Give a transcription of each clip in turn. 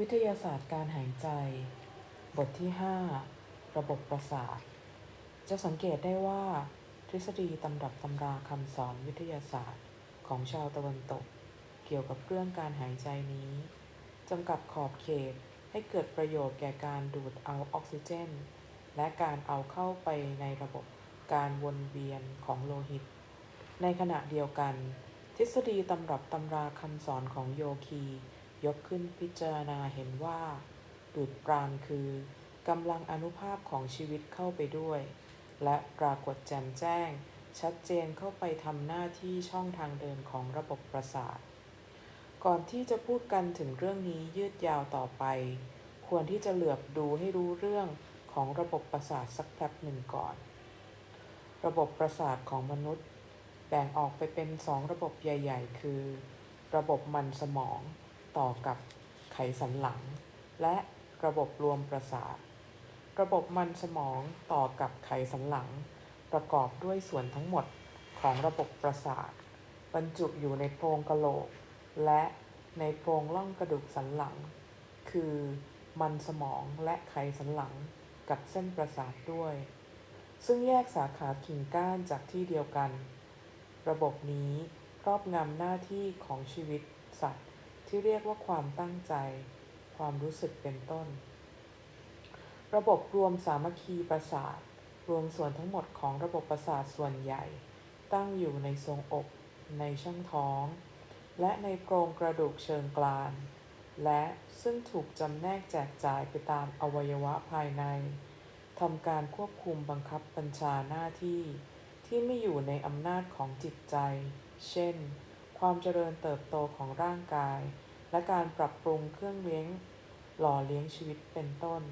วิทยาศาสตร์การหายใจ บทที่ 5 ระบบประสาท จะสังเกตได้ว่า ทฤษฎีตำรับตำราคำสอนวิทยาศาสตร์ของชาวตะวันตก เกี่ยวกับเรื่องการหายใจนี้จำกัดขอบเขตให้เกิดประโยชน์แก่การดูดเอาออกซิเจน และการเอาเข้าไปในระบบการวนเวียนของโลหิต ในขณะเดียวกัน ทฤษฎีตำรับตำราคำสอนของโยคี ยกขึ้นพิจารณาเห็นว่า ดูดปราณคือกำลังอนุภาพของชีวิตเข้าไปด้วย และปรากฏแจ่มแจ้ง ชัดเจนเข้าไปทำหน้าที่ช่องทางเดินของระบบประสาท ก่อนที่จะพูดกันถึงเรื่องนี้ยืดยาวต่อไป ควรที่จะเหลือบดูให้รู้เรื่องของระบบประสาทสักแป๊บหนึ่งก่อน ระบบประสาทของมนุษย์ แบ่งออกไปเป็นสองระบบใหญ่ ๆ คือ ระบบมันสมอง ต่อกับไขสันหลัง และระบบรวมประสาท ระบบมันสมองต่อกับไขสันหลัง ประกอบด้วยส่วนทั้งหมดของระบบประสาท บรรจุอยู่ในโพรงกะโหลก และในโพรงล่องกระดูกสันหลัง คือมันสมองและไขสันหลังกับเส้นประสาทด้วย ซึ่งแยกสาขากิ่งก้านจากที่เดียวกัน ระบบนี้ครอบงำหน้าที่ของชีวิตสัตว์ ที่เรียกว่าความตั้งใจ ความรู้สึกเป็นต้น ระบบรวมสามัคคีประสาท รวมส่วนทั้งหมดของระบบประสาทส่วนใหญ่ ตั้งอยู่ในทรงอก ในช่องท้อง และในโครงกระดูกเชิงกราน และซึ่งถูกจำแนกแจกจ่ายไปตามอวัยวะภายในทำการควบคุมบังคับบัญชาหน้าที่ ที่ไม่อยู่ในอำนาจของจิตใจ เช่น ความเจริญเติบโตของร่างกาย และการปรับปรุงเครื่องเลี้ยงหล่อเลี้ยงชีวิตเป็นต้น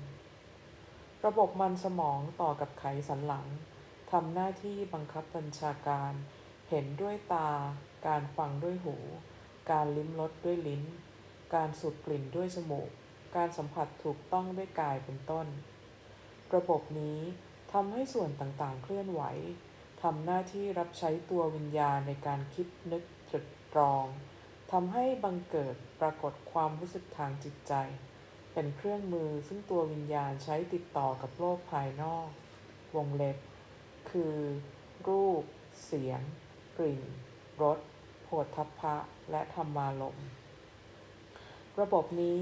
ระบบมันสมองต่อกับไขสันหลังทำหน้าที่บังคับบัญชาการ เห็นด้วยตา การฟังด้วยหู การลิ้มรสด้วยลิ้น การสูดกลิ่นด้วยจมูก การสัมผัสถูกต้องด้วยกายเป็นต้น ระบบนี้ทำให้ส่วนต่างๆเคลื่อนไหว ทำหน้าที่รับใช้ตัววิญญาณในการคิดนึกตรึกตรองทำให้บังเกิดปรากฏความรู้สึกทางจิตใจ เป็นเครื่องมือซึ่งตัววิญญาณใช้ติดต่อกับโลกภายนอก วงเล็บ คือ รูป เสียง กลิ่น รสโผฏฐัพพะ และธรรมารมระบบนี้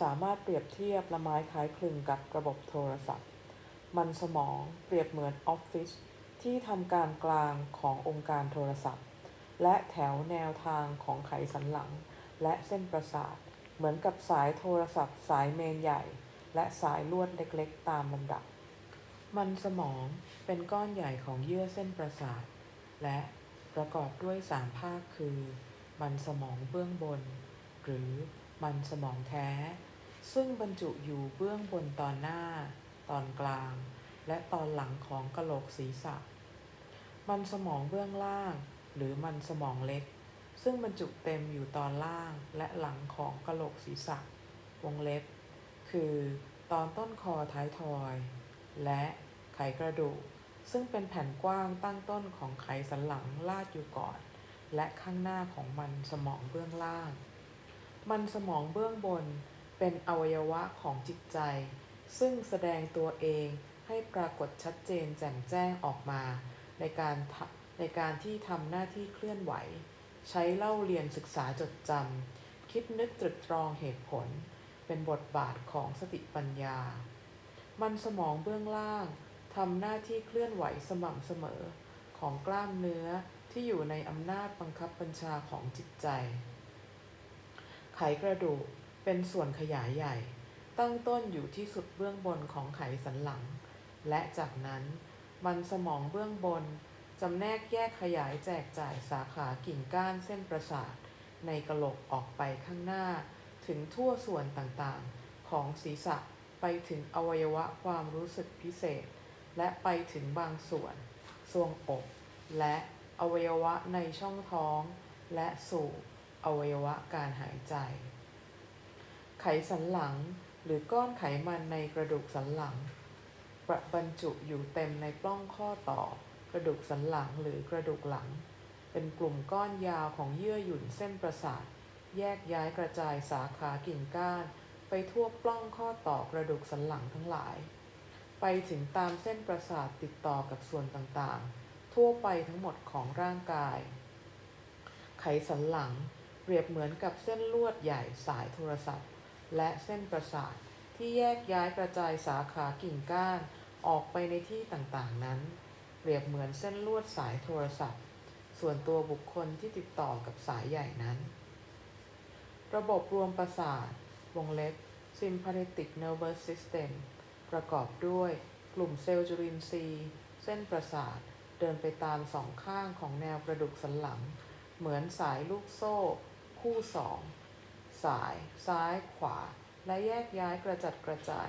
สามารถเปรียบเทียบละไม้คล้ายคลึงกับระบบโทรศัพท์ มันสมองเปรียบเหมือนออฟฟิศ ที่ทำการกลางขององค์การโทรศัพท์ และแถวแนวทางของไขสันหลัง และเส้นประสาท เหมือนกับสายโทรศัพท์ สายเมนใหญ่ และสายลวดเล็กๆ ตามลำดับ มันสมองเป็นก้อนใหญ่ของเยื่อเส้นประสาท และประกอบด้วยสามภาคคือ มันสมองเบื้องบน หรือมันสมองแท้ ซึ่งบรรจุอยู่เบื้องบนตอนหน้า ตอนกลาง และตอนหลังของกะโหลกศีรษะ มันสมองเบื้องล่าง หรือมันสมองเล็ก ซึ่งบรรจุเต็มอยู่ตอนล่างและหลังของกะโหลกศีรษะ วงเล็บ คือตอนต้นคอท้ายทอย และไขกระดูก ซึ่งเป็นแผ่นกว้างตั้งต้นของไขสันหลังลาดอยู่ก่อน และข้างหน้าของมันสมองเบื้องล่าง มันสมองเบื้องบนเป็นอวัยวะของจิตใจ ซึ่งแสดงตัวเองให้ปรากฏชัดเจนแจ่มแจ้งออกมา ในการทะในการที่ทำหน้าที่เคลื่อนไหว ใช้เล่าเรียนศึกษาจดจำคิดนึกตรึกตรองเหตุผล เป็นบทบาทของสติปัญญา มันสมองเบื้องล่างทำหน้าที่เคลื่อนไหวสม่ำเสมอของกล้ามเนื้อที่อยู่ในอำนาจบังคับบัญชาของจิตใจ ไขกระดูกเป็นส่วนขยายใหญ่ ตั้งต้นอยู่ที่สุดเบื้องบนของไขสันหลัง และจากนั้น มันสมองเบื้องบน จำแนกแยกขยายแจกจ่ายสาขากิ่งก้านเส้นประสาท ในกระโหลกออกไปข้างหน้า ถึงทั่วส่วนต่างๆ ของศีรษะไปถึงอวัยวะความรู้สึกพิเศษ และไปถึงบางส่วนทรวงอก และอวัยวะในช่องท้อง และสู่อวัยวะการหายใจ ไขสันหลังหรือก้อนไขมันในกระดูกสันหลัง ประบรรจุอยู่เต็มในปล้องข้อต่อ กระดูกสันหลังหรือกระดูกหลัง เป็นกลุ่มก้อนยาวของเยื่อหยุ่นเส้นประสาท แยกย้ายกระจายสาขากิ่งก้าน ไปทั่วปล้องข้อต่อกระดูกสันหลังทั้งหลาย ไปถึงตามเส้นประสาทติดต่อกับส่วนต่างๆ ทั่วไปทั้งหมดของร่างกาย ไขสันหลังเปรียบเหมือนกับเส้นลวดใหญ่สายโทรศัพท์ และเส้นประสาทที่แยกย้ายกระจายสาขากิ่งก้าน ออกไปในที่ต่างๆนั้น เปรียบเหมือนเส้นลวดสายโทรศัพท์ ส่วนตัวบุคคลที่ติดต่อกับสายใหญ่นั้น ระบบรวมประสาท วงเล็บ sympathetic nervous system ประกอบด้วยกลุ่มเซลล์จุลินทรีย์ เส้นประสาทเดินไปตามสองข้างของแนวกระดูกสันหลัง เหมือนสายลูกโซ่ คู่สอง สาย ซ้ายขวา และแยกย้ายกระจัดกระจาย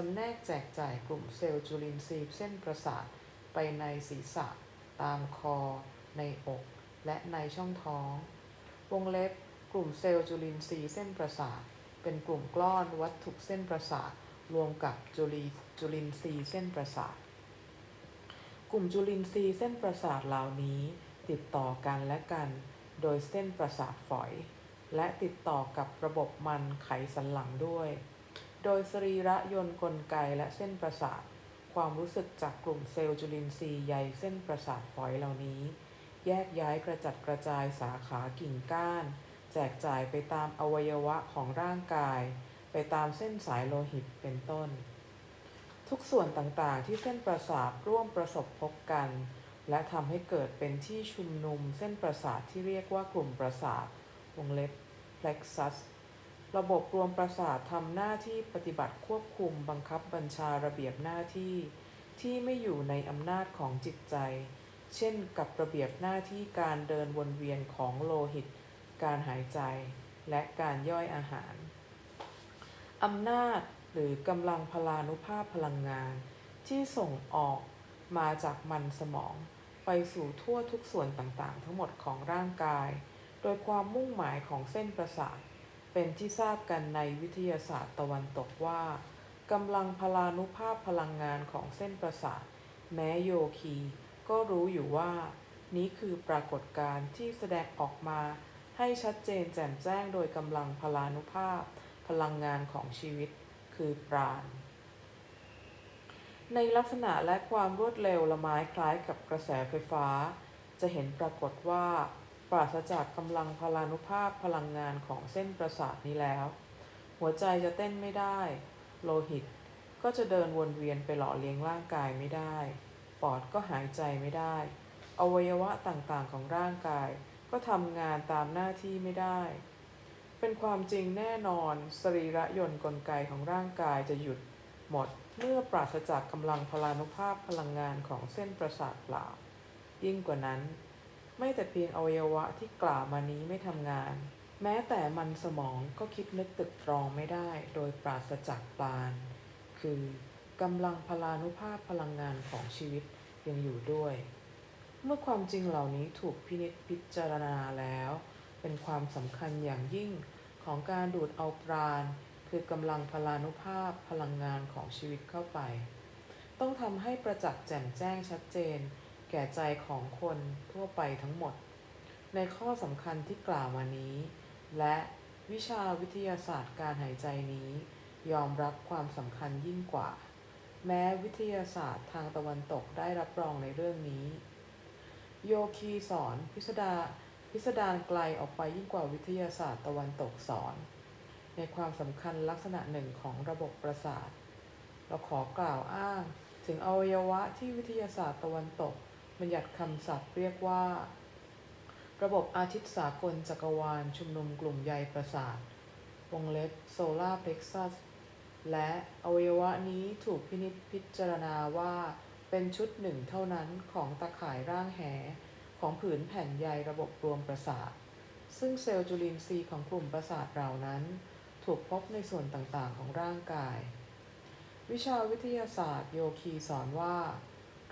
จำแนกแจกจ่ายกลุ่มเซลล์จุลินทรีย์เส้นประสาทไปในศีรษะ ตามคอ ในอก และในช่องท้อง วงเล็บกลุ่มเซลล์จุลินทรีย์เส้นประสาท เป็นกลุ่มกล้อนวัตถุเส้นประสาทรวมกับจุลิจุลินทรีย์เส้นประสาท กลุ่มจุลินทรีย์เส้นประสาทเหล่านี้ติดต่อกันและกัน โดยเส้นประสาทฝอย และติดต่อกับระบบมันไขสันหลังด้วย โดยสรีระยนต์กลไกและเส้นประสาท ความรู้สึกจากกลุ่มเซลล์จุลินทรีย์ใยเส้นประสาทฝอยเหล่านี้ แยกย้ายกระจัดกระจายสาขากิ่งก้าน แจกจ่ายไปตามอวัยวะของร่างกาย ไปตามเส้นสายโลหิตเป็นต้น ทุกส่วนต่างๆ ที่เส้นประสาทร่วมประสบพบกัน และทำให้เกิดเป็นที่ชุมนุมเส้นประสาทที่เรียกว่ากลุ่มประสาทวงเล็บ plexus ระบบรวมประสาททำหน้าที่ปฏิบัติควบคุมบังคับบัญชาระเบียบหน้าที่ ที่ไม่อยู่ในอำนาจของจิตใจ เช่นกับระเบียบหน้าที่การเดินวนเวียนของโลหิต การหายใจ และการย่อยอาหาร อำนาจหรือกำลังพลานุภาพพลังงาน ที่ส่งออกมาจากมันสมอง ไปสู่ทั่วทุกส่วนต่างๆ ทั้งหมดของร่างกาย โดยความมุ่งหมายของเส้นประสาท เป็นที่ทราบกันในวิทยาศาสตร์ตะวันตกว่ากำลังพลานุภาพพลังงานของเส้นประสาท แม้โยคี ก็รู้อยู่ว่า นี้คือปรากฏการณ์ที่แสดงออกมา ให้ชัดเจนแจ่มแจ้งโดยกำลังพลานุภาพ พลังงานของชีวิต คือปราณ ในลักษณะและความรวดเร็วละไม้คล้ายกับกระแสไฟฟ้า จะเห็นปรากฏว่า ปราศจากกำลังพลานุภาพพลังงานของเส้นประสาทนี้แล้ว หัวใจจะเต้นไม่ได้ โลหิตก็จะเดินวนเวียนไปหล่อเลี้ยงร่างกายไม่ได้ ปอดก็หายใจไม่ได้ อวัยวะต่างๆของร่างกาย ก็ทำงานตามหน้าที่ไม่ได้ เป็นความจริงแน่นอน สรีระยนต์กลไกของร่างกายจะหยุดหมดเมื่อปราศจากกำลังพลานุภาพพลังงานของเส้นประสาทเปล่า ยิ่งกว่านั้น ไม่แต่เพียงอวัยวะที่กล่าวมานี้ไม่ทำงาน แม้แต่มันสมองก็คิดนึกตึกตรองไม่ได้โดยปราศจากปราณคือกำลังพลานุภาพพลังงานของชีวิตยังอยู่ด้วย เมื่อความจริงเหล่านี้ถูกพินิจพิจารณาแล้ว เป็นความสำคัญอย่างยิ่งของการดูดเอาปราณ คือกำลังพลานุภาพพลังงานของชีวิตเข้าไป ต้องทำให้ประจักษ์แจ่มแจ้งชัดเจน แก่ใจของคนทั่วไปทั้งหมด ในข้อสำคัญที่กล่าวมานี้ และวิชาวิทยาศาสตร์การหายใจนี้ ยอมรับความสำคัญยิ่งกว่า แม้วิทยาศาสตร์ทางตะวันตกได้รับรองในเรื่องนี้ โยคีสอนพิสดาพิสดารไกลออกไปยิ่งกว่าวิทยาศาสตร์ตะวันตกสอน ในความสำคัญลักษณะหนึ่งของระบบประสาท เราขอกล่าวอ้างถึงอวัยวะที่วิทยาศาสตร์ตะวันตก บัญญัติคำศัพท์เรียกว่า ระบบอาทิตย์สากลจักรวาล ชุมนุมกลุ่มใยประสาท วงเล็บโซลาร์เพล็กซัส และอวัยวะนี้ถูกพินิจพิจารณาว่าเป็นชุดหนึ่งเท่านั้นของตะข่ายร่างแห ของผืนแผ่นใยระบบรวมประสาท ซึ่งเซลล์จุลินทรีย์ของกลุ่มประสาทเหล่านั้น ถูกพบในส่วนต่างๆ ของร่างกาย วิชาวิทยาศาสตร์โยคีสอนว่า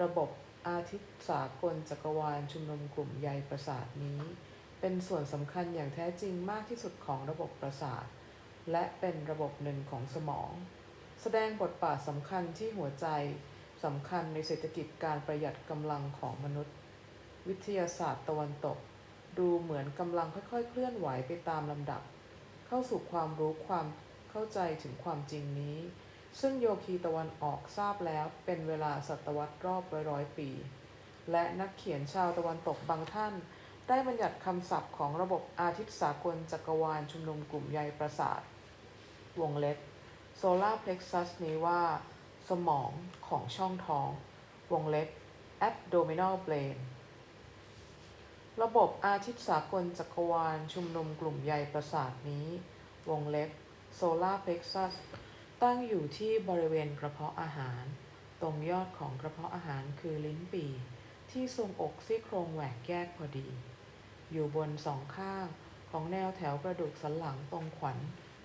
ระบบ อาทิตย์สากลจักรวาลชุมนุมกลุ่มใยประสาทนี้ เป็นส่วนสำคัญอย่างแท้จริงมากที่สุดของระบบประสาท และเป็นระบบหนึ่งของสมอง แสดงบทบาทสำคัญที่หัวใจสำคัญในเศรษฐกิจการประหยัดกำลังของมนุษย์ วิทยาศาสตร์ตะวันตก ดูเหมือนกำลังค่อยๆ เคลื่อนไหวไปตามลำดับ เข้าสู่ความรู้ความเข้าใจถึงความจริงนี้ ซึ่งโยคีตะวันออกทราบแล้วเป็นเวลาศตวรรษรอบร้อยร้อยปี และนักเขียนชาวตะวันตกบางท่าน ได้บัญญัติคำศัพท์ของระบบอาทิตย์สากลจักรวาลชุมนุมกลุ่มใยประสาท วงเล็บ solar plexus นี้ว่า สมองของช่องท้อง วงเล็บ abdominal brain ระบบอาทิตย์สากลจักรวาลชุมนุมกลุ่มใยประสาทนี้ วงเล็บ solar plexus ตั้งอยู่ที่บริเวณกระเพาะอาหาร ตรงยอดของกระเพาะอาหารคือลิ้นปี่ที่ทรงอกซี่โครงแหวกแยกพอดี อยู่บนสองข้างของแนวแถวกระดูกสันหลังตรงขวัญ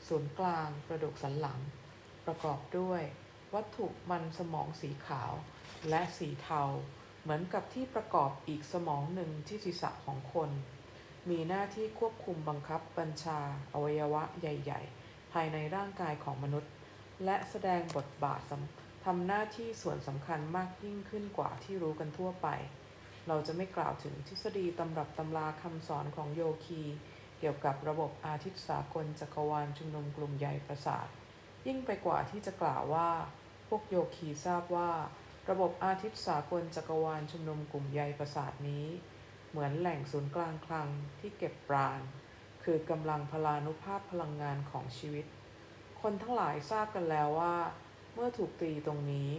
ศูนย์กลางกระดูกสันหลัง ประกอบด้วย วัตถุมันสมองสีขาว และสีเทา เหมือนกับที่ประกอบอีกสมองหนึ่งที่ศีรษะของคน มีหน้าที่ควบคุมบังคับบัญชาอวัยวะใหญ่ ๆ ภายในร่างกายของมนุษย์ และแสดงบทบาททำหน้าที่ส่วนสำคัญมากยิ่งขึ้นกว่าที่รู้กันทั่วไป เราจะไม่กล่าวถึงทฤษฎีตำรับตำราคำสอนของโยคี เกี่ยวกับระบบอาทิตย์สากลจักรวาลชุมนุมกลุ่มใหญ่ประสาท ยิ่งไปกว่าที่จะกล่าวว่า พวกโยคีทราบว่า ระบบอาทิตย์สากลจักรวาลชุมนุมกลุ่มใยประสาทนี้ เหมือนแหล่งศูนย์กลางคลังที่เก็บปราณ คือกำลังพลานุภาพพลังงานของชีวิต คนทั้งหลายทราบกันแล้วว่า เมื่อถูกตีตรงนี้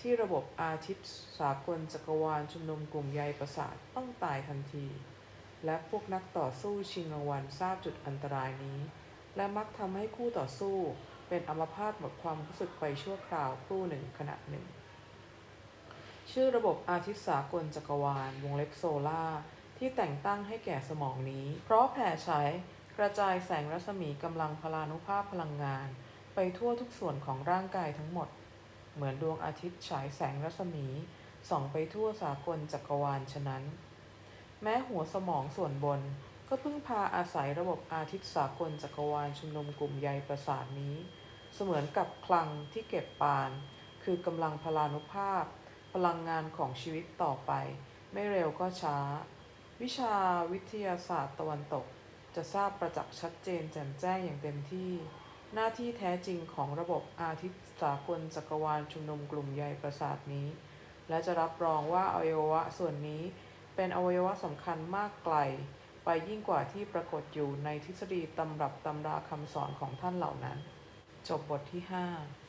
ที่ระบบอาทิตย์สากลจักรวาลชุมนุมกลุ่มใยประสาทต้องตายทันที และพวกนักต่อสู้ชิงรางวัลทราบจุดอันตรายนี้ และมักทำให้คู่ต่อสู้เป็นอัมพาตหมดความรู้สึกไปชั่วคราวครู่หนึ่งขณะหนึ่ง ชื่อระบบอาทิตย์สากลจักรวาลวงเล็บโซล่าที่แต่งตั้งให้แก่สมองนี้ เพราะแผ่ฉาย กระจายแสงรัศมีกำลังพลานุภาพพลังงาน ไปทั่วทุกส่วนของร่างกายทั้งหมด เหมือนดวงอาทิตย์ฉายแสงรัศมีส่องไปทั่วสากลจักรวาลฉะนั้น แม้หัวสมองส่วนบนก็พึ่งพาอาศัยระบบอาทิตย์สากลจักรวาลชุมนุมกลุ่มใยประสาทนี้ เสมือนกับคลังที่เก็บปาน คือกำลังพลานุภาพ พลังงานของชีวิตต่อไป ไม่เร็วก็ช้า วิชาวิทยาศาสตร์ตะวันตก จะทราบประจักษ์ชัดเจนแจ่มแจ้งอย่างเต็มที่ หน้าที่แท้จริงของระบบอาทิตย์สากลจักรวาลชุมนุมกลุ่มใยประสาทนี้ และจะรับรองว่าอวัยวะส่วนนี้เป็นอวัยวะสำคัญมากไกล ไปยิ่งกว่าที่ปรากฏอยู่ในทฤษฎีตำรับตำราคำสอนของท่านเหล่านั้น จบบทที่ 5